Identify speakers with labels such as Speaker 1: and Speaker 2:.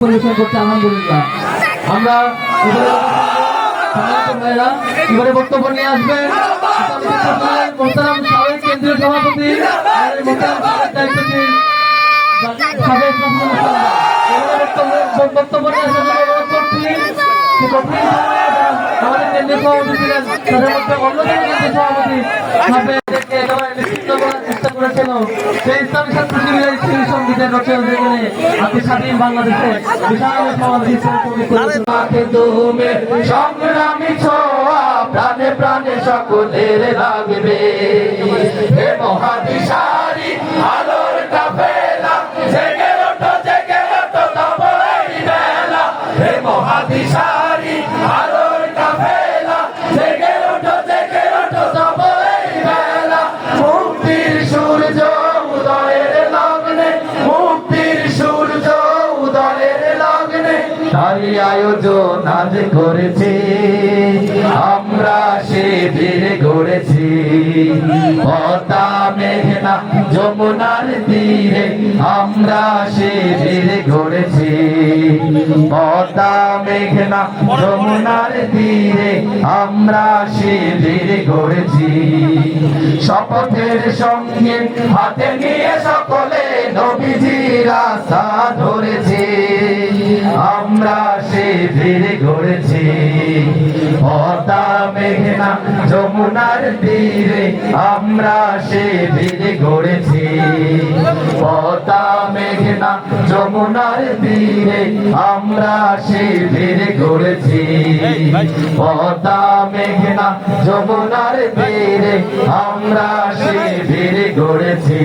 Speaker 1: পরিবেশন করছে আলহামদুলিল্লাহ আমরা এবারে বক্তব্য নিয়ে সাবেক কেন্দ্রীয় সভাপতি বক্তব্য- করছি সেই ইসলামী রচনা যেখানে আপনি স্বাধীন বাংলাদেশে বিশাল সমাবেশ
Speaker 2: তুমি সংগ্রামী ছোয়া প্রাণে প্রাণে সকলের লাগবে। হে মহাদিশারি আলোর কাফেলা জেগে ওঠো জেগে ওঠো তব বেলা। হে মহাদিশারি আলোর কাফেলা জেগে ওঠো জেগে ওঠো তব বেলা। মুক্তির সূর্য উদয়ের তাই আয়োজন আজ করেছি। আমরা শিবির গড়েছি। পদ্মা মেঘনা যমুনার তীরে আমরা সে শিবির গড়েছি। পদ্মা মেঘনা যমুনার তীরে আমরা সে শিবির গড়েছি। শপথের সঙ্গে হাতে নিয়ে সকলে নবীজির আশা শিবির গড়েছি। পদ্মা মেঘনা যমুনার তীরে আমরা শিবির গড়েছি। পদ্মা মেঘনা যমুনার তীরে আমরা শিবির গড়েছি। পদ্মা মেঘনা যমুনার তীরে আমরা শিবির গড়েছি।